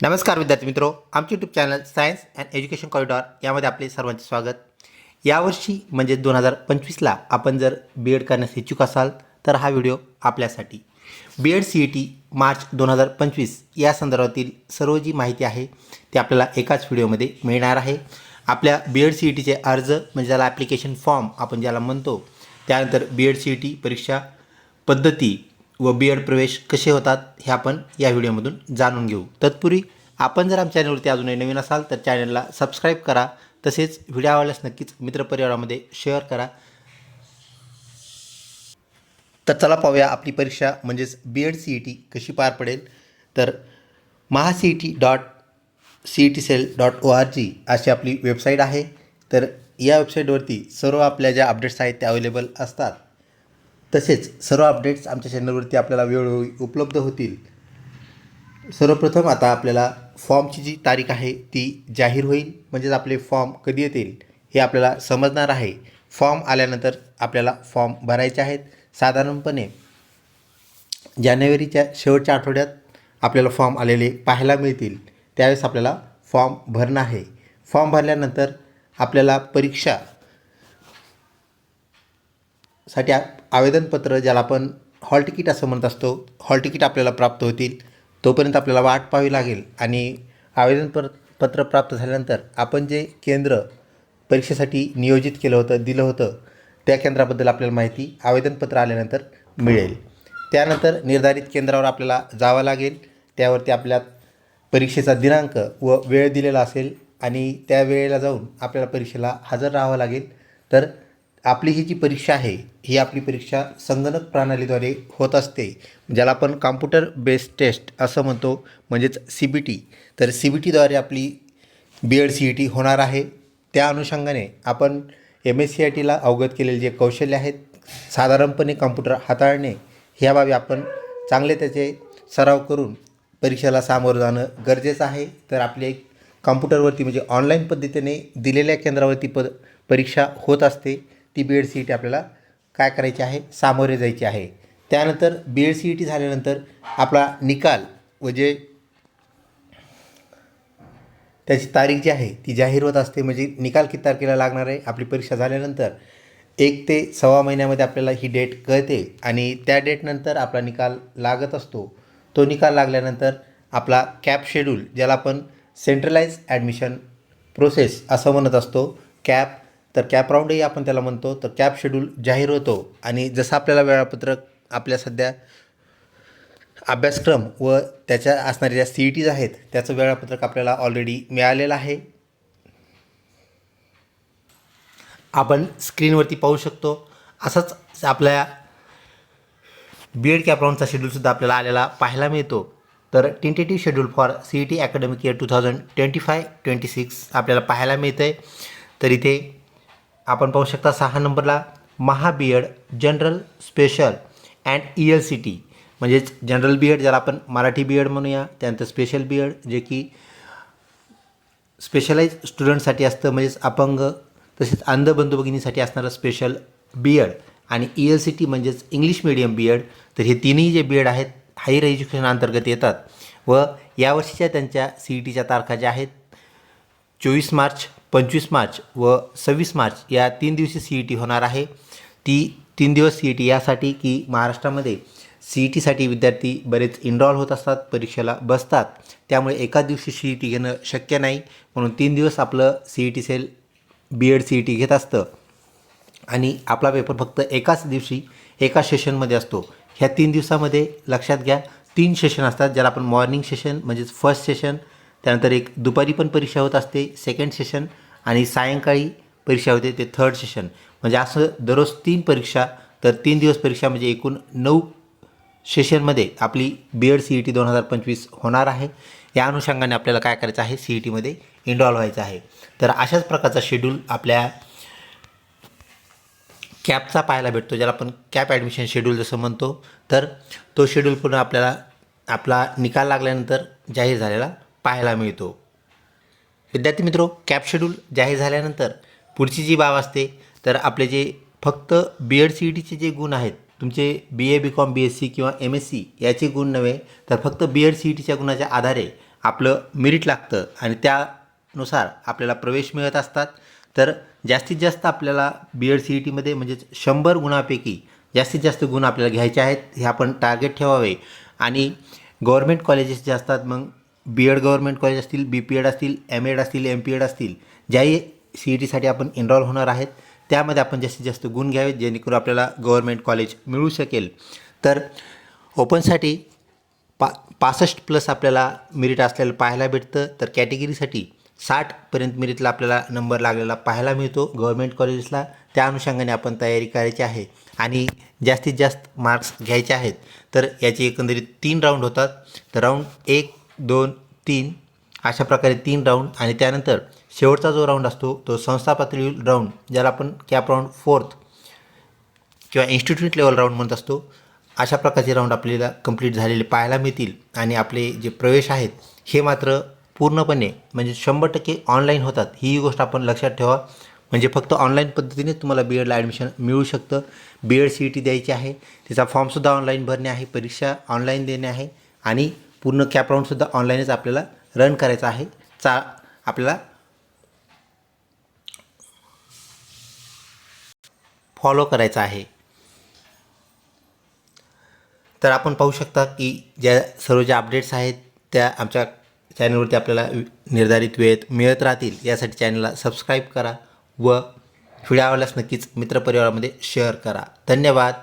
नमस्कार विद्यार्थी मित्रो. आमचे YouTube channel science and education corridor यामध्ये आपले सर्वांचे स्वागत. यावर्षी म्हणजे दोन हजार पंचवीसला आपण जर बी एड करण्यास इच्छुक असाल तर हा व्हिडिओ आपल्यासाठी. B Ed C E T March दोन हजार पंचवीस या संदर्भातील सर्व जी माहिती आहे ती आपल्याला एकाच व्हिडिओमध्ये मिळणार आहे. आपल्या बी एड सी ई टीचे अर्ज म्हणजे ज्याला ॲप्लिकेशन फॉर्म आपण ज्याला म्हणतो त्यानंतर B Ed C E T परीक्षा पद्धती व बी एड प्रवेश कसे होतात हे आपण या व्हिडिओमधून जाणून घेऊ. तत्पूर्वी आपण जर आमच्या चॅनलवरती अजूनही नवीन असाल तर चॅनलला सबस्क्राईब करा. तसेच व्हिडिओ आवडल्यास नक्कीच मित्रपरिवारामध्ये शेअर करा. तर चला पाहूया आपली परीक्षा म्हणजेच B Ed C E T कशी पार पडेल. तर Maha C E T dot C E T cell dot O R G अशी आपली वेबसाईट आहे. तर या वेबसाईटवरती सर्व आपल्या ज्या अपडेट्स आहेत त्या अवेलेबल असतात. तसेच सर्व अपडेट्स आमच्या चॅनलवरती आपल्याला वेळोवेळी उपलब्ध होतील. सर्वप्रथम आता आपल्याला फॉर्मची जी तारीख आहे ती जाहीर होईल. म्हणजेच आपले फॉर्म कधी येतील हे आपल्याला समजणार आहे. फॉर्म आल्यानंतर आपल्याला फॉर्म भरायचे आहेत साधारणपणे जानेवारीच्या शेवटच्या आठवड्यात आपल्याला फॉर्म आलेले पाहायला मिळतील. त्यावेळेस आपल्याला फॉर्म भरणं आहे. फॉर्म भरल्यानंतर आपल्याला परीक्षा साठी आवेदनपत्र ज्याला आपण हॉल तिकीट असं म्हणत असतो हॉल तिकीट आपल्याला प्राप्त होतील तोपर्यंत आपल्याला वाट पाहावी लागेल. आणि आवेदनपर पत्र प्राप्त झाल्यानंतर आपण जे केंद्र परीक्षेसाठी नियोजित केलं होतं दिलं होतं त्या केंद्राबद्दल आपल्याला माहिती आवेदनपत्र आल्यानंतर मिळेल. त्यानंतर निर्धारित केंद्रावर आपल्याला जावं लागेल. त्यावरती आपल्या परीक्षेचा दिनांक व वेळ दिलेला असेल आणि त्या वेळेला जाऊन आपल्याला परीक्षेला हजर राहावं लागेल. तर आपली ही जी परीक्षा आहे ही आपली परीक्षा संगणक प्रणालीद्वारे होत असते ज्याला आपण कॉम्प्युटर बेस्ड टेस्ट असं म्हणतो म्हणजेच सी बी टी तर सी बी टीद्वारे आपली B Ed C E T होणार आहे. त्या अनुषंगाने आपण एम एस सी आय टीला अवगत केलेले जे कौशल्य आहेत साधारणपणे कॉम्प्युटर हाताळणे ह्या बाबी आपण चांगले त्याचे सराव करून परीक्षेला सामोरं जाणं गरजेचं आहे. तर आपली एक कॉम्प्युटरवरती म्हणजे ऑनलाईन पद्धतीने दिलेल्या केंद्रावरती प परीक्षा होत असते. ती B Ed C E T आपल्याला काय करायची आहे? सामोरे जायची आहे. त्यानंतर B Ed C E T झाल्यानंतर आपला निकाल व जे त्याची तारीख जी आहे ती जाहीर होत असते. म्हणजे निकाल किती तारखेला लागणार आहे? आपली परीक्षा झाल्यानंतर एक ते सव्वा महिन्यामध्ये आपल्याला ही डेट कळते आणि त्या डेटनंतर आपला निकाल लागत असतो. तो निकाल लागल्यानंतर आपला कॅप शेड्यूल ज्याला आपण सेंट्रलाइज ॲडमिशन प्रोसेस असं म्हणत असतो. कॅप तर कॅप राऊंडही आपण त्याला म्हणतो. तर कॅप शेड्यूल जाहीर होतो. आणि जसं आपल्याला वेळापत्रक आपल्या सध्या अभ्यासक्रम व त्याच्या असणाऱ्या ज्या सी ई टीज आहेत त्याचं वेळापत्रक आपल्याला ऑलरेडी मिळालेलं आहे. आपण स्क्रीनवरती पाहू शकतो. असंच आपल्या बी एड कॅप राऊंडचा शेड्यूलसुद्धा आपल्याला आलेला पाहायला मिळतो. तर tentative schedule for C E T academic year two thousand twenty five twenty six आपल्याला पाहायला मिळतं आहे तर इथे आपण पाहू शकता सहा नंबरला Maha B Ed general special and E L C T म्हणजेच जनरल बी एड ज्याला आपण मराठी बी एड म्हणूया त्यानंतर स्पेशल बी एड जे की स्पेशलाइज स्टुडंटसाठी असतं म्हणजेच अपंग तसेच अंध बंधू भगिनीसाठी असणारं स्पेशल बी एड आणि ई एल सी टी म्हणजेच इंग्लिश मिडियम बी एड तर हे तिन्ही जे बी एड आहेत हायर एज्युकेशन अंतर्गत येतात. व यावर्षीच्या त्यांच्या सी ई टीच्या तारखा ज्या आहेत चोवीस मार्च पंचवीस मार्च व सव्वीस मार्च या तीन दिवशी सी ई टी होणार आहे. ती तीन दिवस सी ई टी यासाठी की महाराष्ट्रामध्ये सी ई टीसाठी विद्यार्थी बरेच इनरॉल होत असतात परीक्षेला बसतात. त्यामुळे एका दिवशी सी ई टी घेणं शक्य नाही. म्हणून तीन दिवस आपलं C E T cell B Ed C E T घेत असतं. आणि आपला पेपर फक्त एकाच दिवशी एका सेशनमध्ये असतो. ह्या तीन दिवसामध्ये लक्षात घ्या तीन सेशन असतात. ज्याला आपण मॉर्निंग सेशन म्हणजेच फर्स्ट सेशन त्यानंतर एक दुपारी पण परीक्षा होत असते सेकंड सेशन आणि सायंकाळी परीक्षा होते ते थर्ड सेशन म्हणजे असं दररोज तीन परीक्षा तर तीन दिवस परीक्षा म्हणजे एकूण नऊ सेशनमध्ये आपली B Ed C E T दोन हजार पंचवीस होणार आहे. या अनुषंगाने आपल्याला काय करायचं आहे? सी ई टीमध्ये इन्व्हॉल्व व्हायचं आहे. तर अशाच प्रकारचा शेड्यूल आपल्या कॅपचा पाहायला भेटतो ज्याला आपण कॅप ॲडमिशन शेड्यूल जसं म्हणतो. तर तो शेड्यूल पुन्हा आपल्याला आपला निकाल लागल्यानंतर जाहीर झालेला पाहायला मिळतो. विद्यार्थी मित्रो कॅप शेड्यूल जाहीर झाल्यानंतर पुढची जी बाब असते तर आपले जे फक्त बी एड सी ई टीचे जे गुण आहेत तुमचे B A B Com B S C किंवा एम एस सी याचे गुण नव्हे तर फक्त बी एड सी ई टीच्या गुणाच्या आधारे आपलं मेरिट लागतं आणि त्यानुसार आपल्याला प्रवेश मिळत असतात. तर जास्तीत जास्त आपल्याला बी एड सी ई टीमध्ये म्हणजेच शंभर गुणापैकी जास्तीत जास्त गुण आपल्याला घ्यायचे आहेत हे आपण टार्गेट ठेवावे. आणि गव्हर्मेंट कॉलेजेस जे असतात मग बी एड गव्हर्मेंट कॉलेज असतील बी पी एड असतील एम एड असतील एम पी एड असतील ज्याही सी ई टीसाठी आपण एनरॉल होणार आहेत त्यामध्ये आपण जास्तीत जास्त गुण घ्यावेत जेणेकरून आपल्याला गव्हर्मेंट कॉलेज मिळू शकेल. तर ओपनसाठी पा पासष्ट प्लस आपल्याला मेरिट असलेलं पाहायला भेटतं. तर कॅटेगरीसाठी साठपर्यंत मेरिटला आपल्याला नंबर लागलेला पाहायला मिळतो गव्हर्मेंट कॉलेजेसला त्या अनुषंगाने आपण तयारी करायची आहे आणि जास्तीत जास्त मार्क्स घ्यायचे आहेत. तर याचे एकंदरीत तीन राऊंड होतात. तर राऊंड एक दोन तीन अशा प्रकारे तीन राऊंड आणि त्यानंतर शेवटचा जो राऊंड असतो तो संस्था पातळी राऊंड ज्याला आपण कॅप राऊंड फोर्थ किंवा इन्स्टिट्यूट लेवल राऊंड म्हणत असतो अशा प्रकारचे राऊंड आपल्याला कंप्लीट झालेले पाहायला मिळतील आणि आपले जे प्रवेश आहेत हे मात्र पूर्णपणे म्हणजे शंभर टक्के ऑनलाईन होतात. ही गोष्ट आपण लक्षात ठेवा. म्हणजे फक्त ऑनलाईन पद्धतीने तुम्हाला बी एडला ॲडमिशन मिळू शकतं. B Ed C E T द्यायची आहे. तिचा फॉर्मसुद्धा ऑनलाईन भरणे आहे. परीक्षा ऑनलाईन देणे आहे. आणि पूर्ण कॅप राऊंडसुद्धा ऑनलाईनच आपल्याला रन करायचा आहे. चा आपल्याला फॉलो करायचा आहे. तर आपण पाहू शकता की ज्या सर्व ज्या अपडेट्स आहेत त्या आमच्या चॅनलवरती आपल्याला निर्धारित वेळेत मिळत राहतील. यासाठी चॅनलला सबस्क्राईब करा व व्हिडिओ आवडल्यास नक्कीच मित्रपरिवारामध्ये शेअर करा. धन्यवाद.